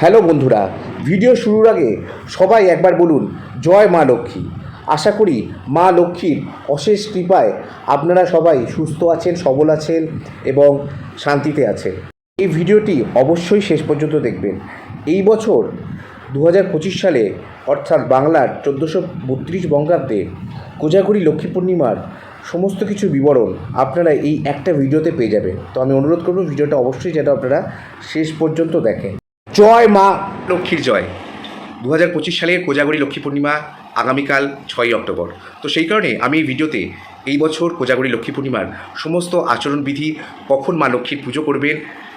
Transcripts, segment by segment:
Hello বন্ধুরা, video শুরুর আগে সবাই একবার বলুন, জয় মা লক্ষ্মী। আশা করি মা লক্ষ্মীর অশেষ কৃপায় আপনারা সবাই সুস্থ আছেন, সবল আছেন এবং শান্তিতে আছেন। এই ভিডিওটি অবশ্যই শেষ পর্যন্ত দেখবেন। এই বছর দু সালে, অর্থাৎ বাংলার চোদ্দোশো বত্রিশ বঙ্গাব্দে কোজাগরি লক্ষ্মী পূর্ণিমার সমস্ত কিছু বিবরণ আপনারা এই একটা ভিডিওতে পেয়ে যাবেন। তো আমি অনুরোধ করব, ভিডিওটা অবশ্যই যেন আপনারা শেষ পর্যন্ত দেখেন। জয় মা। লক্ষ্মীর জয়। দু হাজার পঁচিশ সালের কোজাগরি লক্ষ্মী পূর্ণিমা আগামীকাল ছয়ই অক্টোবর। তো সেই কারণে আমি এই ভিডিওতে এই বছর কোজাগরি লক্ষ্মী পূর্ণিমার সমস্ত আচরণবিধি, কখন মা লক্ষ্মীর পুজো করবেন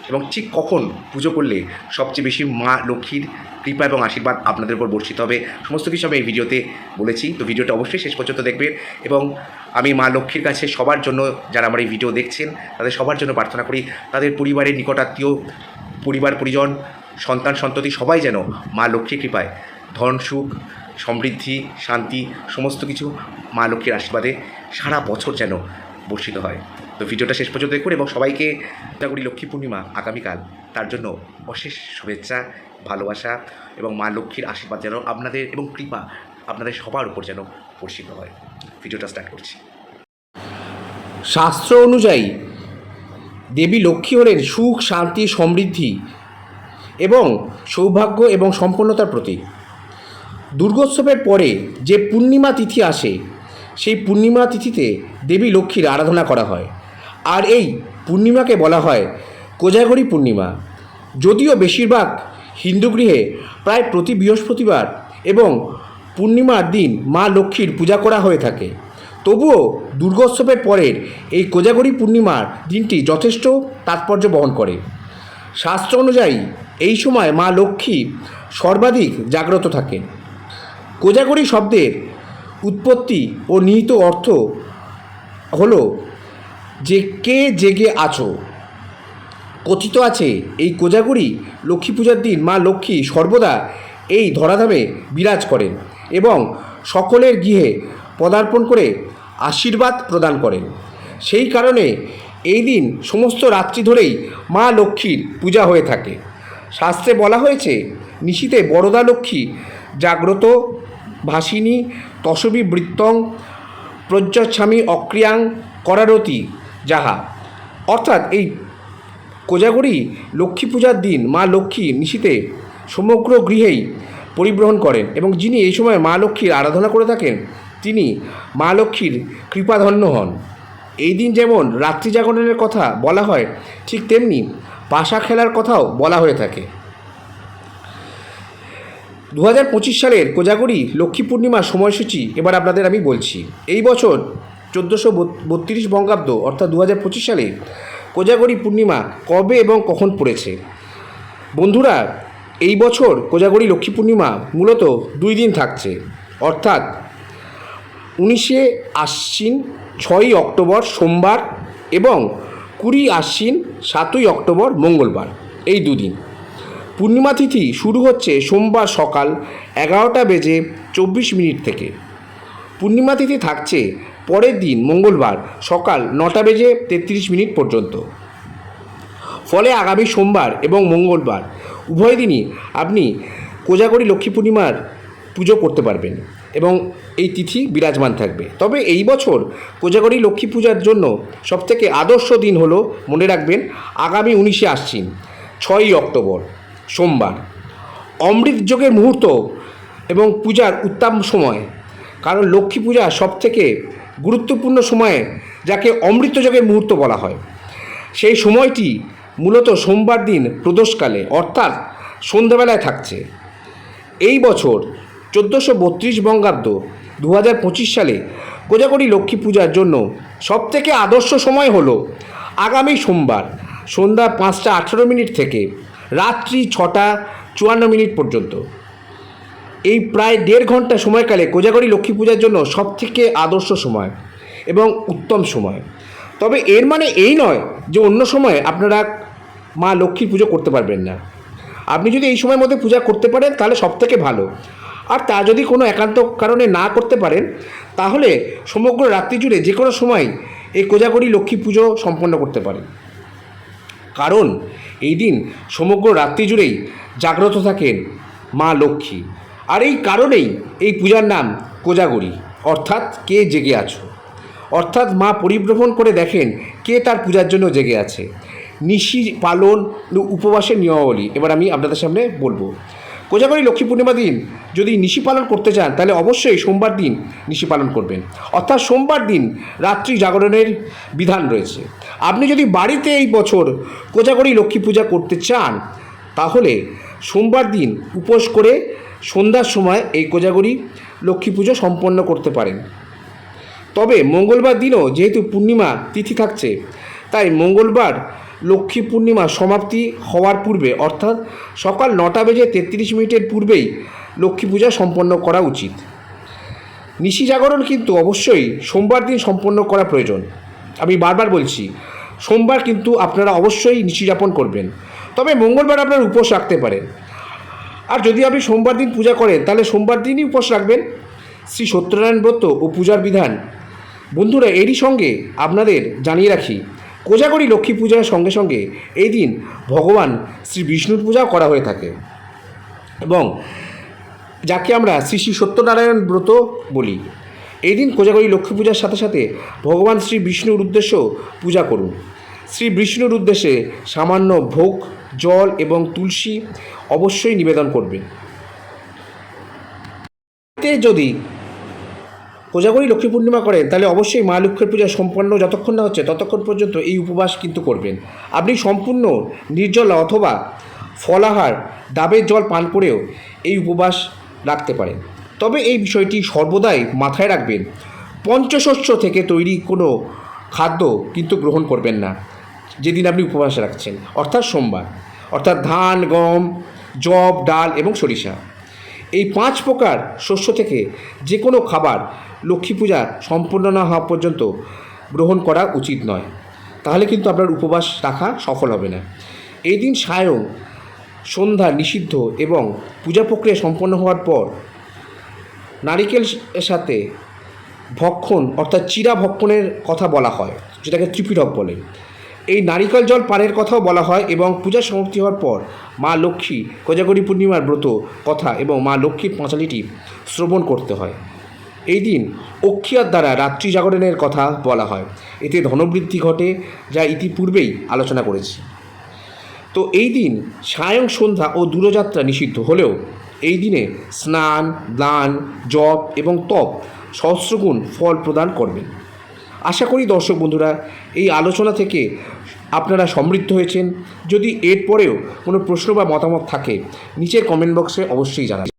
এবং ঠিক কখন পুজো করলে সবচেয়ে বেশি মা লক্ষ্মীর কৃপা এবং আশীর্বাদ আপনাদের উপর বর্ষিত হবে, সমস্ত কিছু আমি এই ভিডিওতে বলেছি। তো ভিডিওটা অবশ্যই শেষ পর্যন্ত দেখবেন এবং আমি মা লক্ষ্মীর কাছে সবার জন্য যারা আমার এই ভিডিও দেখছেন, তাদের সবার জন্য প্রার্থনা করি। তাদের পরিবারের নিকটাত্মীয় পরিবার পরিজন সন্তান সন্ততি সবাই যেন মা লক্ষ্মীর কৃপায় ধন সুখ, সমৃদ্ধি, শান্তি, সমস্ত কিছু মা লক্ষ্মীর আশীর্বাদে সারা বছর যেন বর্ষিত হয়। তো ভিডিওটা শেষ পর্যন্ত দেখুন এবং সবাইকে করি লক্ষ্মী পূর্ণিমা আগামীকাল তার জন্য অশেষ শুভেচ্ছা, ভালোবাসা এবং মা লক্ষ্মীর আশীর্বাদ যেন আপনাদের এবং কৃপা আপনাদের সবার উপর যেন বর্ষিত হয়। ভিডিওটা স্টার্ট করছি। শাস্ত্র অনুযায়ী দেবী লক্ষ্মী হলেন সুখ, শান্তি, সমৃদ্ধি এবং সৌভাগ্য এবং সম্পন্নতার প্রতীক। দুর্গোৎসবের পরে যে পূর্ণিমা তিথি আসে, সেই পূর্ণিমা তিথিতে দেবী লক্ষ্মীর আরাধনা করা হয়। আর এই পূর্ণিমাকে বলা হয় কোজাগরি পূর্ণিমা। যদিও বেশিরভাগ হিন্দু গৃহে প্রায় প্রতি বৃহস্পতিবার এবং পূর্ণিমার দিন মা লক্ষ্মীর পূজা করা হয়ে থাকে। তবুও দুর্গোৎসবের পরের এই কোজাগরি পূর্ণিমার দিনটি যথেষ্ট তাৎপর্য বহন করে। শাস্ত্র অনুযায়ী এই সময় মা লক্ষ্মী সর্বাধিক জাগ্রত থাকেন। কোজাগরি শব্দের উৎপত্তি ও নিহিত অর্থ হলো যে কে জেগে আছো। কথিত আছে, এই কোজাগরি লক্ষ্মী পূজার দিন মা লক্ষ্মী সর্বদা এই ধরাধামে বিরাজ করেন এবং সকলের গৃহে পদার্পণ করে আশীর্বাদ প্রদান করেন। সেই কারণে এই দিন সমস্ত রাত্রি ধরেই মা লক্ষ্মীর পূজা হয়ে থাকে। শাস্ত্রে বলা হয়েছে নিশীতে বরদা লক্ষ্মী জাগ্রত ভাসিনী তসবী বৃত্তং প্রজ্জাস্বামী অক্রিয়াং করারতি যাহা। অর্থাৎ এই কোজাগরি লক্ষ্মী পূজার দিন মা লক্ষ্মী নিশীতে সমগ্র গৃহেই পরিবহন করেন এবং যিনি এই সময় মা লক্ষ্মীর আরাধনা করে থাকেন, তিনি মা লক্ষ্মীর কৃপাধন্য হন। এই দিন যেমন রাত্রি জাগরণের কথা বলা হয়, ঠিক তেমনি পাশা খেলার কথাও বলা হয়ে থাকে। দু হাজার পঁচিশ সালের কোজাগরি লক্ষ্মী পূর্ণিমার সময়সূচি এবার আপনাদের আমি বলছি। এই বছর চোদ্দোশো বত্রিশ বঙ্গাব্দ অর্থাৎ দু হাজার পঁচিশ সালে কোজাগরি পূর্ণিমা কবে এবং কখন পড়েছে? বন্ধুরা, এই বছর কোজাগরি লক্ষ্মী পূর্ণিমা মূলত দুই দিন থাকছে। অর্থাৎ উনিশে আশ্বিন ছয়ই অক্টোবর সোমবার এবং কুড়ি আশ্বিন সাতই অক্টোবর মঙ্গলবার, এই দুদিন। পূর্ণিমা তিথি শুরু হচ্ছে সোমবার সকাল এগারোটা বেজে চব্বিশ মিনিট থেকে। পূর্ণিমা তিথি থাকছে পরের দিন মঙ্গলবার সকাল নটা বেজে তেত্রিশ মিনিট পর্যন্ত। ফলে আগামী সোমবার এবং মঙ্গলবার উভয় দিনই আপনি কোজাগরি লক্ষ্মী পূর্ণিমার পুজো করতে পারবেন এবং এই তিথি বিরাজমান থাকবে। তবে এই বছর কোজাগরি লক্ষ্মী পূজার জন্য সবথেকে আদর্শ দিন হলো, মনে রাখবেন, আগামী উনিশে আশ্বিন, ছয়ই অক্টোবর, সোমবার। অমৃত যোগের মুহূর্ত এবং পূজার উত্তম সময়, কারণ লক্ষ্মী পূজা সবথেকে গুরুত্বপূর্ণ সময়ে যাকে অমৃত যোগের মুহূর্ত বলা হয়। সেই সময়টি মূলত সোমবার দিন প্রদোষকালে, অর্থাৎ সন্ধ্যাবেলায় থাকছে। এই বছর চোদ্দোশো বত্রিশ বঙ্গাব্দ দু হাজার পঁচিশ সালে কোজাগরি লক্ষ্মী পূজার জন্য সবথেকে আদর্শ সময় হলো আগামী সোমবার, সন্ধ্যা পাঁচটা আঠেরো মিনিট থেকে রাত্রি ছটা চুয়ান্ন মিনিট পর্যন্ত। এই প্রায় দেড় ঘণ্টা সময়কালে কোজাগরি লক্ষ্মী পূজার জন্য সবথেকে আদর্শ সময় এবং উত্তম সময়। তবে এর মানে এই নয় যে অন্য সময় আপনারা মা লক্ষ্মীর পুজো করতে পারবেন না। আপনি যদি এই সময়ের মধ্যে পূজা করতে পারেন তাহলে সবথেকে ভালো। আর তা যদি কোনো একান্ত কারণে না করতে পারেন, তাহলে সমগ্র রাত্রি জুড়ে যে কোনো সময় এই কোজাগরি লক্ষ্মী পুজো সম্পন্ন করতে পারেন। কারণ এই দিন সমগ্র রাত্রি জুড়েই জাগ্রত থাকেন মা লক্ষ্মী। আর এই কারণেই এই পূজার নাম কোজাগরি। অর্থাৎ কে জেগে আছো? অর্থাৎ মা পরিভ্রমণ করে দেখেন কে তার পূজার জন্য জেগে আছে। নিশি পালন, উপবাসের নিয়মাবলী। এবার আমি আপনাদের সামনে বলব। কোজাগরি লক্ষ্মী পূর্ণিমা দিন যদি নিশি পালন করতে চান, তাহলে অবশ্যই সোমবার দিন নিশি পালন করবেন। অর্থাৎ সোমবার দিন রাত্রি জাগরণের বিধান রয়েছে। আপনি যদি বাড়িতে এই বছর কোজাগরি লক্ষ্মী পূজা করতে চান, তাহলে সোমবার দিন উপোস করে সন্ধ্যার সময় এই কোজাগরি লক্ষ্মী পুজো সম্পন্ন করতে পারেন। তবে মঙ্গলবার দিনও যেহেতু পূর্ণিমা তিথি থাকছে, তাই মঙ্গলবার লক্ষ্মী পূর্ণিমা সমাপ্তি হওয়ার পূর্বে, অর্থাৎ সকাল নটা বেজে তেত্রিশ মিনিটের পূর্বেই লক্ষ্মী পূজা সম্পন্ন করা উচিত। নিশি জাগরণ কিন্তু অবশ্যই সোমবার দিন সম্পন্ন করা প্রয়োজন। আমি বারবার বলছি, সোমবার কিন্তু আপনারা অবশ্যই নিশি যাপন করবেন। তবে মঙ্গলবার আপনারা উপোস রাখতে পারেন। আর যদি আপনি সোমবার দিন পূজা করেন, তাহলে সোমবার দিনই উপোস রাখবেন। শ্রী সত্যনারায়ণ ব্রত ও পূজার বিধান। বন্ধুরা, এরই সঙ্গে আপনাদের জানিয়ে রাখি কোজাগরি লক্ষ্মী পূজার সঙ্গে সঙ্গে এই দিন ভগবান শ্রী বিষ্ণুর পূজাও করা হয়ে থাকে। এবং যাকে আমরা শ্রী শ্রী সত্যনারায়ণ ব্রত বলি, এই দিন কোজাগরি লক্ষ্মী পূজার সাথে সাথে ভগবান শ্রী বিষ্ণুর উদ্দেশ্যেও পূজা করুন। শ্রী বিষ্ণুর উদ্দেশ্যে সামান্য ভোগ, জল এবং তুলসী অবশ্যই নিবেদন করবেন। যদি কোজাগরি লক্ষ্মী পূর্ণিমা করেন, তাহলে অবশ্যই মা লক্ষ্মীর পূজা সম্পন্ন যতক্ষণ না হচ্ছে, ততক্ষণ পর্যন্ত এই উপবাস কিন্তু করবেন। আপনি সম্পূর্ণ নির্জলা অথবা ফলাহার ডাবের জল পান করেও এই উপবাস রাখতে পারেন। তবে এই বিষয়টি সর্বদাই মাথায় রাখবেন, পঞ্চশস্য থেকে তৈরি কোনো খাদ্য কিন্তু গ্রহণ করবেন না, যেদিন আপনি উপবাস রাখছেন, অর্থাৎ সোমবার। অর্থাৎ ধান, গম জব ডাল এবং সরিষা। এই পাঁচ প্রকার শস্য থেকে যে কোনো খাবার লক্ষ্মী পূজা সম্পূর্ণ না হওয়া পর্যন্ত গ্রহণ করা উচিত নয়। তাহলে কিন্তু আপনার উপবাস রাখা সফল হবে না। এই দিন সায়ং সন্ধ্যা নিষিদ্ধ এবং পূজা প্রক্রিয়া সম্পন্ন হওয়ার পর নারিকেল সাথে ভক্ষণ অর্থাৎ চিরা ভক্ষণের কথা বলা হয়, যেটাকে ত্রিপিটক বলে। এই নারিকেল জল পানের কথাও বলা হয় এবং পূজা সমাপ্তি হওয়ার পর মা লক্ষ্মী কোজাগরি পূর্ণিমার ব্রত কথা এবং মা লক্ষ্মীর পাঁচালিটি শ্রবণ করতে হয়। এই দিন অক্ষিয়ার দ্বারা রাত্রি জাগরণের কথা বলা হয়। এতে ধনবৃদ্ধি ঘটে, যা ইতিপূর্বেই আলোচনা করেছি। তো এই দিন সায়ং সন্ধ্যা ও দূরযাত্রা নিষিদ্ধ হলেও এই দিনে স্নান, দান, জপ এবং তপ সহস্রগুণ ফল প্রদান করবেন। আশা করি দর্শক বন্ধুরা, এই আলোচনা থেকে আপনারা সমৃদ্ধ হয়েছেন। যদি এরপরেও কোনো প্রশ্ন বা মতামত থাকে, নিচের কমেন্ট বক্সে অবশ্যই জানাবেন।